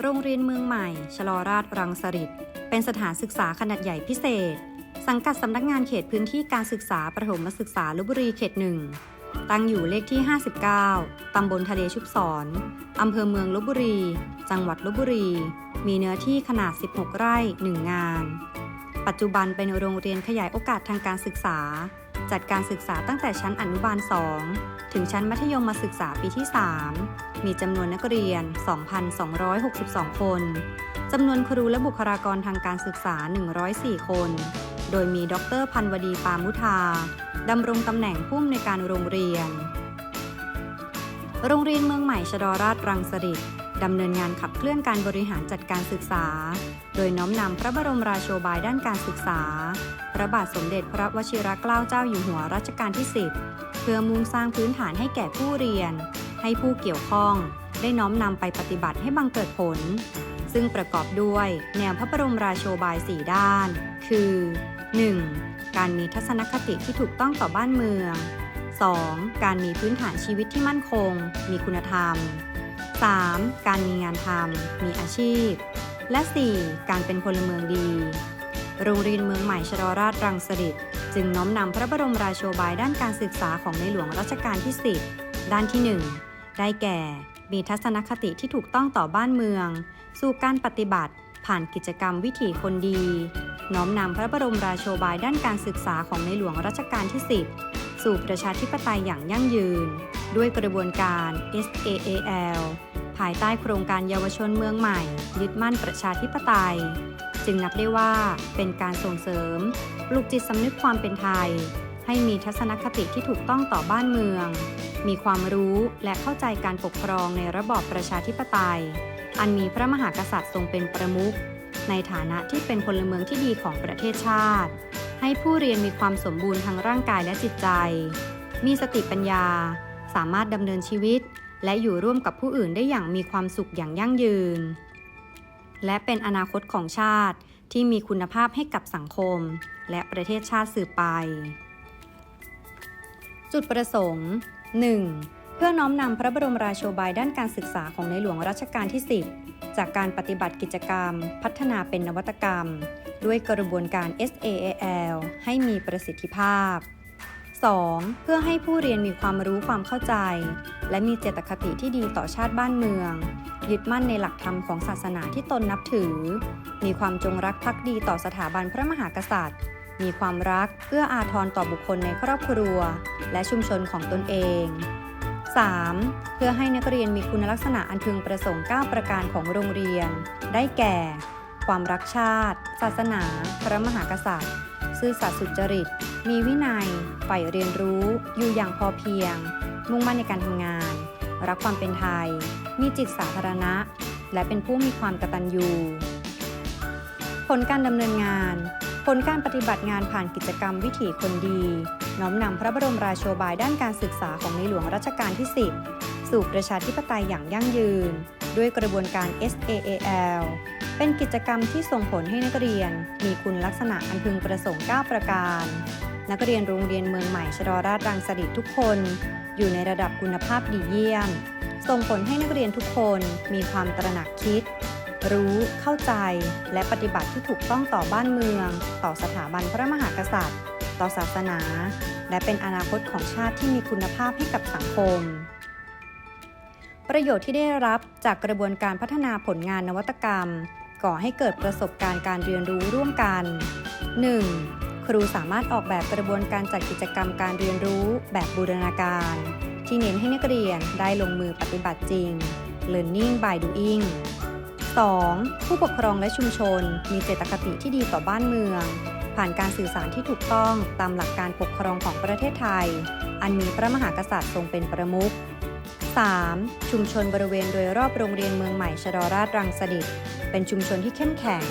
โรงเรียนเมืองใหม่ ชลอราชรังสฤษเป็นสถานศึกษาขนาดใหญ่พิเศษ สังกัดสำนักงานเขตพื้นที่การศึกษาประถมศึกษาลบบุรีเขตหนึ่งตั้งอยู่เลขที่ 59 ตำบลทะเลชุบศรอำเภอเมืองลบบุรี จังหวัดลบบุรี มีเนื้อที่ขนาด 16 ไร่ 1 งาน ปัจจุบันเป็นโรงเรียนขยายโอกาสทางการศึกษา จัดการศึกษาตั้งแต่ชั้นอนุบาล 2 ถึงชั้นมัธยมศึกษาปีที่ 3 มีจำนวนนักเรียน 2,262 คน จำนวนครูและบุคลากรทางการศึกษา 104 คน โดยมีดรพันวดีปามุทาดำรงตำแหน่งผู้อำนวยการโรงเรียน โรงเรียนเมืองใหม่ชดราชรังสฤษ ดำเนินงานขับเคลื่อนการบริหารจัดการศึกษา โดยน้อมนำพระบรมราโชบายด้านการศึกษา พระบาทสมเด็จพระวชิรเกล้าเจ้าอยู่หัวรัชกาลที่ 10 เพื่อมุ่งสร้างพื้นฐานให้แก่ผู้เรียน ให้ผู้เกี่ยวข้อง ได้น้อมนำไปปฏิบัติให้บังเกิดผล ซึ่งประกอบด้วยแนวพระบรมราโชบาย 4 ด้าน คือ 1. การมีทัศนคติที่ถูกต้องต่อบ้านเมือง 2. การมีพื้นฐานชีวิตที่มั่นคง มีคุณธรรม 3. การมีงานทำมีอาชีพ และ 4. การเป็นพลเมืองดี โรงเรียนเมืองใหม่ชรราชรังสฤษจึงน้อมนำพระบรมราโชบายด้านการศึกษาของในหลวงรัชกาลที่ 10 ด้านที่ 1 ได้แก่ มีทัศนคติที่ถูกต้องต่อบ้านเมือง สู่การปฏิบัติ ผ่านกิจกรรมวิถีคนดี น้อมนำพระบรมราโชบายด้านการศึกษาของในหลวงรัชกาลที่ 10 สู่ประชาธิปไตยอย่างยั่งยืน ด้วยกระบวนการ SAAL ภายใต้โครงการเยาวชนเมืองใหม่ ยึดมั่นประชาธิปไตย จึงนับได้ว่าเป็นการส่งเสริมปลุกจิตสำนึกความเป็นไทย ให้มีทัศนคติที่ถูกต้องต่อบ้านเมือง มีความรู้และเข้าใจการปกครองในระบอบประชาธิปไตย อันมีพระมหากษัตริย์ทรงเป็นประมุขในฐานะที่เป็นพลเมืองที่ดีของประเทศชาติ ให้ผู้เรียนมีความสมบูรณ์ทางร่างกายและจิตใจ มีสติปัญญา สามารถดำเนินชีวิต และอยู่ร่วมกับผู้อื่นได้อย่างมีความสุขอย่างยั่งยืน และเป็นอนาคตของชาติที่มีคุณภาพให้กับสังคม และประเทศชาติสืบไป จุดประสงค์ 1. เพื่อน้อมนำพระบรมราโชบายด้านการศึกษาของในหลวงรัชกาลที่ 10 จากการปฏิบัติกิจกรรม พัฒนาเป็นนวัตกรรม ด้วยกระบวนการ SAAL ให้มีประสิทธิภาพ 2. เพื่อให้ผู้เรียนมีความรู้ความเข้าใจ และมีเจตคติที่ดีต่อชาติบ้านเมือง ยึดมั่นในหลักธรรมของศาสนาที่ตนนับถือ มีความจงรักภักดีต่อสถาบันพระมหากษัตริย์ มีความรักเอื้ออาทรต่อบุคคลในครอบครัว และชุมชนของตนเอง 3. เพื่อให้นักเรียนมีคุณลักษณะอันพึงประสงค์ 9 ประการของโรงเรียน ได้แก่ ความรักชาติ ศาสนา พระมหากษัตริย์ ซื่อสัตย์สุจริต มีวินัยใฝ่เรียนรู้ อยู่อย่างพอเพียง มุ่งมั่นในการทำงาน รักความเป็นไทย มีจิตสาธารณะ และเป็นผู้มีความกตัญญูผลการดำเนินงาน ผลการปฏิบัติงานผ่านกิจกรรมวิถีคนดี น้อมนำพระบรมราโชบายด้านการศึกษาของในหลวงรัชกาลที่ 10 สู่ประชาธิปไตยอย่างยั่งยืน ด้วยกระบวนการ SAAL เป็นกิจกรรมที่ส่งผลให้นักเรียน มีคุณลักษณะอันพึงประสงค์ 9 ประการ นักเรียนโรงเรียนเมืองใหม่ชดราชรังสฤษทุกคน อยู่ในระดับคุณภาพดีเยี่ยม ส่งผลให้นักเรียนทุกคนมีความตระหนักคิด รู้เข้าใจ และปฏิบัติที่ถูกต้องต่อบ้านเมือง ต่อสถาบันพระมหากษัตริย์ ต่อศาสนา และเป็นอนาคตของชาติที่มีคุณภาพให้กับสังคมประโยชน์ที่ได้รับจากกระบวนการพัฒนาผลงานนวัตกรรม ก่อให้เกิดประสบการณ์การเรียนรู้ร่วมกัน 1. ครูสามารถออกแบบกระบวนการจัดกิจกรรมการเรียนรู้แบบบูรณาการ ที่เน้นให้นักเรียนได้ลงมือปฏิบัติจริง Learning by doing 2. ผู้ปกครองและชุมชน มีเจตคติที่ดีต่อบ้านเมือง ผ่านการสื่อสารที่ถูกต้องตามหลักการปกครองของประเทศไทย อันมีพระมหากษัตริย์ทรงเป็นประมุข 3. ชุมชนบริเวณโดยรอบโรงเรียนเมืองใหม่ชดราชรังสฤษเป็นชุมชนที่เข้มแข็ง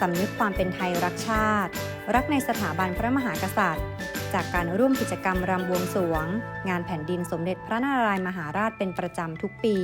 สำนึกความเป็นไทยรักชาติ รักในสถาบันพระมหากษัตริย์ จากการร่วมกิจกรรมรำบวงสวง งานแผ่นดินสมเด็จพระนารายมหาราชเป็นประจำทุกปี